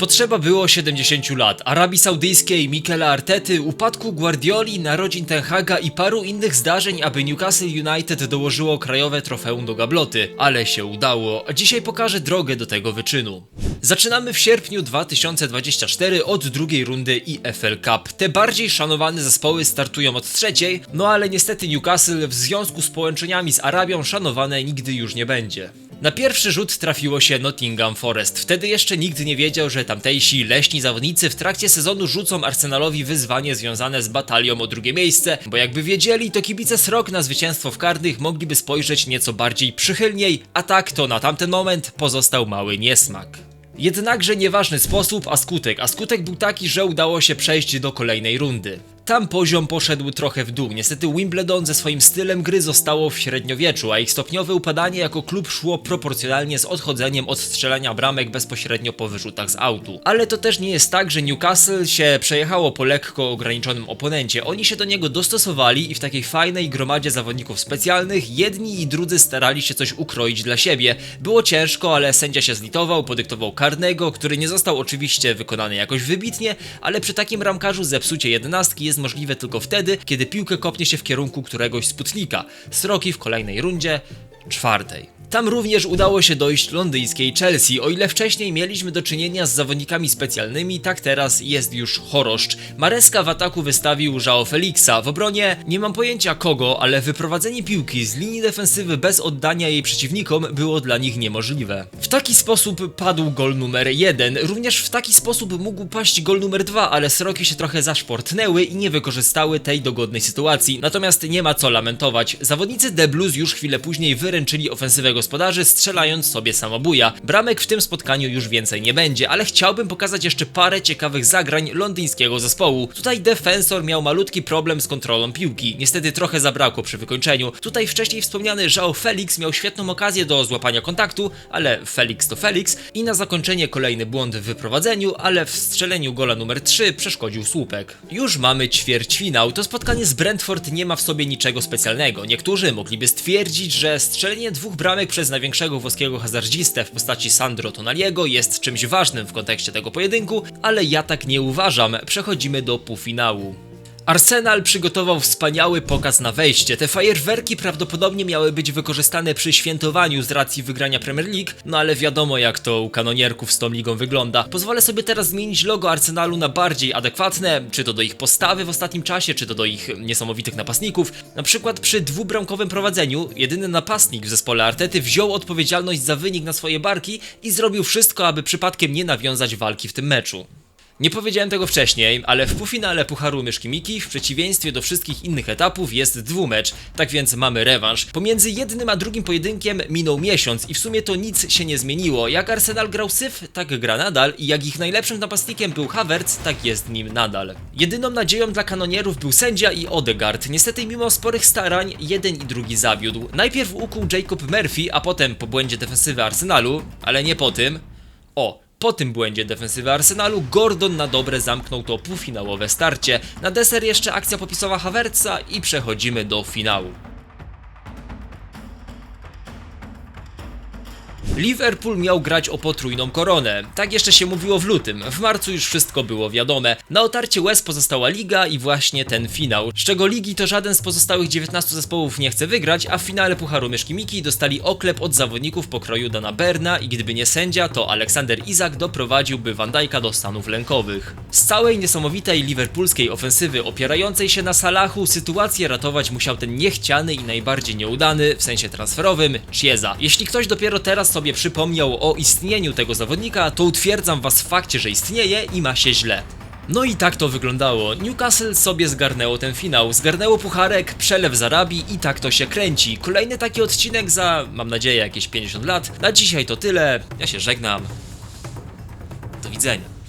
Potrzeba było 70 lat, Arabii Saudyjskiej, Mikela Artety, upadku Guardioli, narodzin Ten Haga i paru innych zdarzeń, aby Newcastle United dołożyło krajowe trofeum do gabloty. Ale się udało, dzisiaj pokażę drogę do tego wyczynu. Zaczynamy w sierpniu 2024 od drugiej rundy EFL Cup. Te bardziej szanowane zespoły startują od trzeciej, no ale niestety Newcastle w związku z połączeniami z Arabią szanowane nigdy już nie będzie. Na pierwszy rzut trafiło się Nottingham Forest. Wtedy jeszcze nikt nie wiedział, że tamtejsi leśni zawodnicy w trakcie sezonu rzucą Arsenalowi wyzwanie związane z batalią o drugie miejsce, bo jakby wiedzieli, to kibice srok na zwycięstwo w karnych mogliby spojrzeć nieco bardziej przychylniej, a tak to na tamten moment pozostał mały niesmak. Jednakże nieważny sposób, a skutek. A skutek był taki, że udało się przejść do kolejnej rundy. Tam poziom poszedł trochę w dół. Niestety Wimbledon ze swoim stylem gry zostało w średniowieczu, a ich stopniowe upadanie jako klub szło proporcjonalnie z odchodzeniem od strzelania bramek bezpośrednio po wyrzutach z autu. Ale to też nie jest tak, że Newcastle się przejechało po lekko ograniczonym oponencie. Oni się do niego dostosowali i w takiej fajnej gromadzie zawodników specjalnych jedni i drudzy starali się coś ukroić dla siebie. Było ciężko, ale sędzia się zlitował, podyktował karnego, który nie został oczywiście wykonany jakoś wybitnie, ale przy takim ramkarzu zepsucie jedenastki jest możliwe tylko wtedy, kiedy piłkę kopnie się w kierunku któregoś sputnika. Sroki w kolejnej rundzie, czwartej. Tam również udało się dojść londyńskiej Chelsea. O ile wcześniej mieliśmy do czynienia z zawodnikami specjalnymi, tak teraz jest już choroszcz. Mareska w ataku wystawił João Felixa. W obronie nie mam pojęcia kogo, ale wyprowadzenie piłki z linii defensywy bez oddania jej przeciwnikom było dla nich niemożliwe. W taki sposób padł gol numer 1. Również w taki sposób mógł paść gol numer 2, ale Sroki się trochę zaszportnęły i nie wykorzystały tej dogodnej sytuacji. Natomiast nie ma co lamentować. Zawodnicy The Blues już chwilę później wyręczyli ofensywę gospodarzy, strzelając sobie samobuja. Bramek w tym spotkaniu już więcej nie będzie, ale chciałbym pokazać jeszcze parę ciekawych zagrań londyńskiego zespołu. Tutaj defensor miał malutki problem z kontrolą piłki. Niestety trochę zabrakło przy wykończeniu. Tutaj wcześniej wspomniany João Felix miał świetną okazję do złapania kontaktu, ale Felix to Felix i na zakończenie kolejny błąd w wyprowadzeniu, ale w strzeleniu gola numer 3 przeszkodził słupek. Już mamy ćwierćfinał. To spotkanie z Brentford nie ma w sobie niczego specjalnego. Niektórzy mogliby stwierdzić, że strzelenie dwóch bramek przez największego włoskiego hazardzistę w postaci Sandro Tonaliego jest czymś ważnym w kontekście tego pojedynku, ale ja tak nie uważam. Przechodzimy do półfinału. Arsenal przygotował wspaniały pokaz na wejście. Te fajerwerki prawdopodobnie miały być wykorzystane przy świętowaniu z racji wygrania Premier League, no ale wiadomo jak to u kanonierków z tą ligą wygląda. Pozwolę sobie teraz zmienić logo Arsenalu na bardziej adekwatne, czy to do ich postawy w ostatnim czasie, czy to do ich niesamowitych napastników. Na przykład przy dwubramkowym prowadzeniu jedyny napastnik w zespole Artety wziął odpowiedzialność za wynik na swoje barki i zrobił wszystko, aby przypadkiem nie nawiązać walki w tym meczu. Nie powiedziałem tego wcześniej, ale w półfinale Pucharu Myszki Miki w przeciwieństwie do wszystkich innych etapów jest dwumecz, tak więc mamy rewanż. Pomiędzy jednym a drugim pojedynkiem minął miesiąc i w sumie to nic się nie zmieniło. Jak Arsenal grał syf, tak gra nadal i jak ich najlepszym napastnikiem był Havertz, tak jest nim nadal. Jedyną nadzieją dla kanonierów był sędzia i Odegaard. Niestety mimo sporych starań, jeden i drugi zawiódł. Najpierw ukuł Jacob Murphy, a potem po błędzie defensywy Arsenalu, ale nie po tym. O, po tym błędzie defensywy Arsenalu Gordon na dobre zamknął to półfinałowe starcie. Na deser jeszcze akcja popisowa Havertza i przechodzimy do finału. Liverpool miał grać o potrójną koronę. Tak jeszcze się mówiło w lutym. W marcu już wszystko było wiadome. Na otarcie łez pozostała liga i właśnie ten finał. Z czego ligi to żaden z pozostałych 19 zespołów nie chce wygrać, a w finale Pucharu Myszki Miki dostali oklep od zawodników pokroju Dana Berna i gdyby nie sędzia, to Aleksander Izak doprowadziłby Van Dijk'a do stanów lękowych. Z całej niesamowitej liverpoolskiej ofensywy opierającej się na Salachu sytuację ratować musiał ten niechciany i najbardziej nieudany, w sensie transferowym, Chiesa. Jeśli ktoś dopiero teraz sobie przypomniał o istnieniu tego zawodnika, to utwierdzam was w fakcie, że istnieje i ma się źle. No i tak to wyglądało. Newcastle sobie zgarnęło ten finał, zgarnęło pucharek, przelew z Arabii i tak to się kręci. Kolejny taki odcinek za, mam nadzieję, jakieś 50 lat. Na dzisiaj to tyle. Ja się żegnam. Do widzenia.